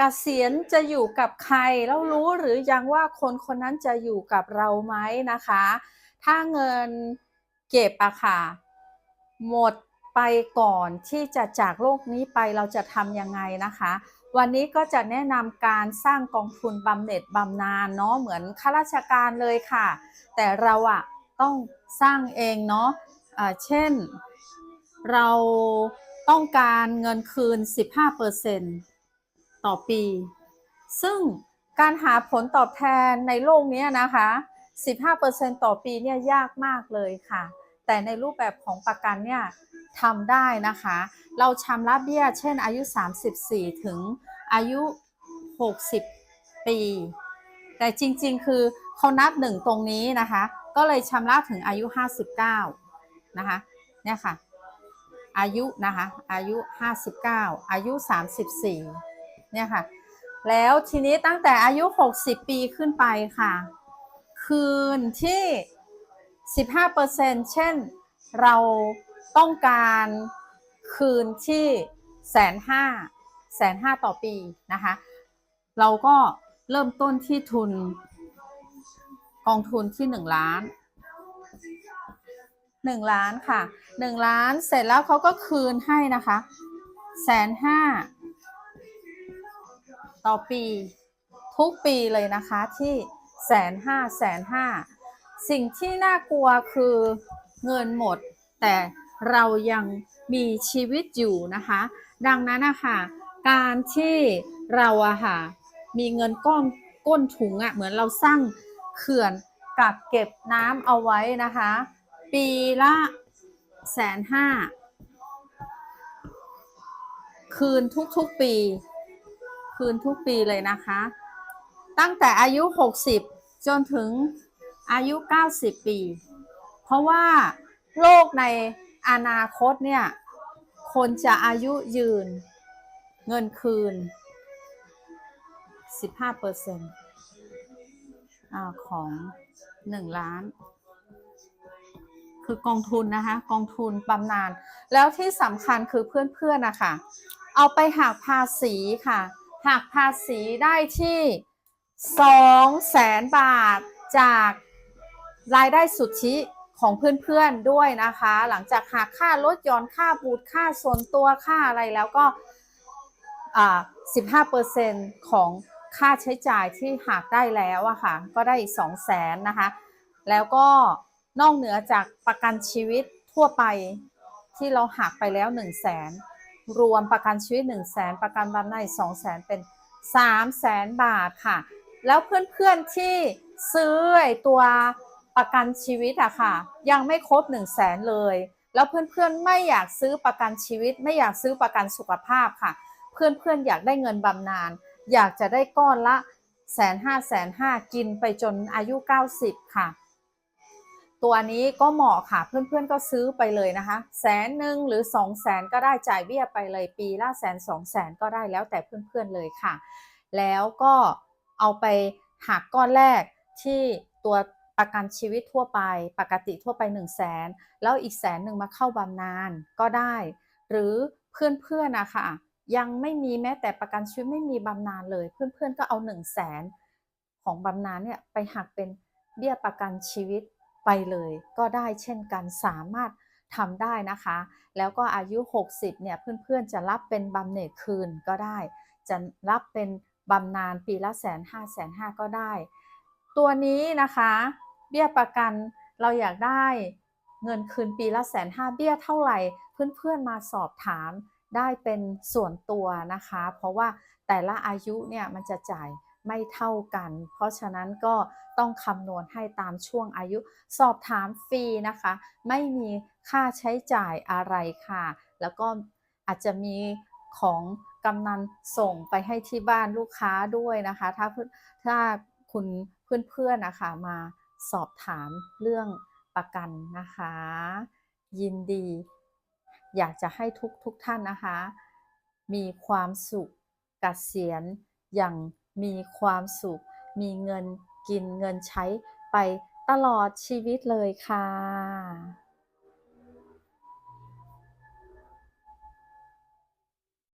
เกษียณจะอยู่กับใครแล้วรู้หรือยังว่าคนคนนั้นจะอยู่กับเราไหมนะคะ ถ้าเงินเก็บอะค่ะหมดไปก่อนที่จะจากโลกนี้ไปเราจะทำยังไงนะคะ วันนี้ก็จะแนะนำการสร้างกองทุนบำเหน็จบำนาญเนาะเหมือนข้าราชการเลยค่ะ แต่เราอะต้องสร้างเองเนาะะเช่น เราต้องการเงินคืน 15% ต่อปี ซึ่งการหาผลตอบแทนในโลกนี้นะคะ 15%ต่อปีเนี่ยยากมากเลยค่ะ แต่ในรูปแบบของประกันเนี่ยทำได้นะคะ เราชำระเบี้ยเช่นอายุ 34 ถึงอายุ 60 ปี แต่จริงๆ คือเขานับหนึ่งตรงนี้นะคะ ก็เลยชำระถึงอายุ 59 นะคะ เนี่ยค่ะ อายุนะคะ อายุ 59 อายุ 34 เนี่ยค่ะ แล้วทีนี้ตั้งแต่อายุ 60 ปีขึ้นไปค่ะ คืนที่ 15%เช่นเราต้องการคืนที่แสนห้าแสนห้าต่อปีนะคะ เราก็เริ่มต้นที่ทุน กองทุนที่1ล้าน1ล้านค่ะ1ล้านเสร็จแล้วเขาก็คืนให้นะคะแสนห้า ต่อปีทุกปีเลยนะคะที่แสนห้าแสนห้าสิ่งที่น่ากลัวคือเงินหมด แต่เรายังมีชีวิตอยู่นะคะ ดังนั้นนะคะการที่เราอะค่ะมีเงินก้อนก้นถุงอะเหมือนเราสร้างเขื่อนกักเก็บน้ำเอาไว้นะคะ ปีละแสนห้าคืนทุกๆปี คืนทุกปีเลยนะคะ ตั้งแต่อายุ 60 จนถึงอายุ 90 ปี เพราะว่าโลกในอนาคตเนี่ย คนจะอายุยืนเงินคืน 15เปอร์เซ็นต์ของ 1 ล้าน คือกองทุนนะคะ กองทุนบำนาญแล้วที่สำคัญคือเพื่อนๆนะคะเอาไปหักภาษีค่ะ หักภาษีได้ที่2แสนบาทจากรายได้สุทธิของเพื่อนๆด้วยนะคะ หลังจากหักค่ารถยนต์ค่าบูตค่าส่วนตัวค่าอะไรแล้วก็15%ของค่าใช้จ่ายที่หักได้แล้วอะค่ะ ก็ได้อีก2แสนนะคะ แล้วก็นอกเหนือจากประกันชีวิตทั่วไปที่เราหักไปแล้ว1 0 0 0 0แสน รวมประกันชีวิต 1 0 0 0 0แสนประกันบำนาญ2 0 0แสนเป็น 3 0 0แสนบาทค่ะ แล้วเพื่อนๆที่ซื้อตัวประกันชีวิตอะค่ะ ยังไม่ครบ 1 0 0 0 0แสนเลย แล้วเพื่อนๆไม่อยากซื้อประกันชีวิต ไม่อยากซื้อประกันสุขภาพค่ะ เพื่อนๆอยากได้เงินบำนาญอยากจะได้ก้อนละแสนห้าแสนห้ากินไปจนอายุ 90 ค่ะ ตัวนี้ก็เหมาะค่ะเพื่อนๆก็ซื้อไปเลยนะคะแสนหนึ่งหรือ2 0 0แสนก็ได้จ่ายเบี้ยไปเลยปีละแสนสองแสนก็ได้แล้วแต่เพื่อนๆเลยค่ะ แล้วก็เอาไปหักก้อนแรกที่ตัวประกันชีวิตทั่วไป ปกติทั่วไป 1 0 0 0 0แสนแล้วอีกแสนหนึ่งมาเข้าบำนาญก็ได้ หรือเพื่อนๆนะคะยังไม่มีแม้แต่ประกันชีวิตไม่มีบำนาญเลย เพื่อนๆก็เอา 1 0 0 0 0แสนของบำนาญเนี่ยไปหักเป็นเบี้ยประกันชีวิต ไปเลยก็ได้เช่นกันสามารถทำได้นะคะ แล้วก็อายุ 60 เนี่ยเพื่อนๆจะรับเป็นบำเหน็จคืนก็ได้ จะรับเป็นบำนาญปีละแสนห้าแสนห้าก็ได้ ตัวนี้นะคะ เบี้ยประกันเราอยากได้เงินคืนปีละแสนห้าเบี้ยเท่าไหร่เพื่อนๆมาสอบถามได้เป็นส่วนตัวนะคะ เพราะว่าแต่ละอายุเนี่ยมันจะจ่ายไม่เท่ากัน เพราะฉะนั้นก็ ต้องคำนวณให้ตามช่วงอายุ สอบถามฟรีนะคะ ไม่มีค่าใช้จ่ายอะไรค่ะ แล้วก็อาจจะมีของกำนันส่งไปให้ที่บ้านลูกค้าด้วยนะคะ ถ้าถ้าคุณเพื่อนๆนะคะมาสอบถามเรื่องประกันนะคะ ยินดี อยากจะให้ทุกทุกท่านนะคะ มีความสุขกเกษียณอย่างมีความสุข มีเงินกินเงินใช้ไปตลอดชีวิตเลยค่ะ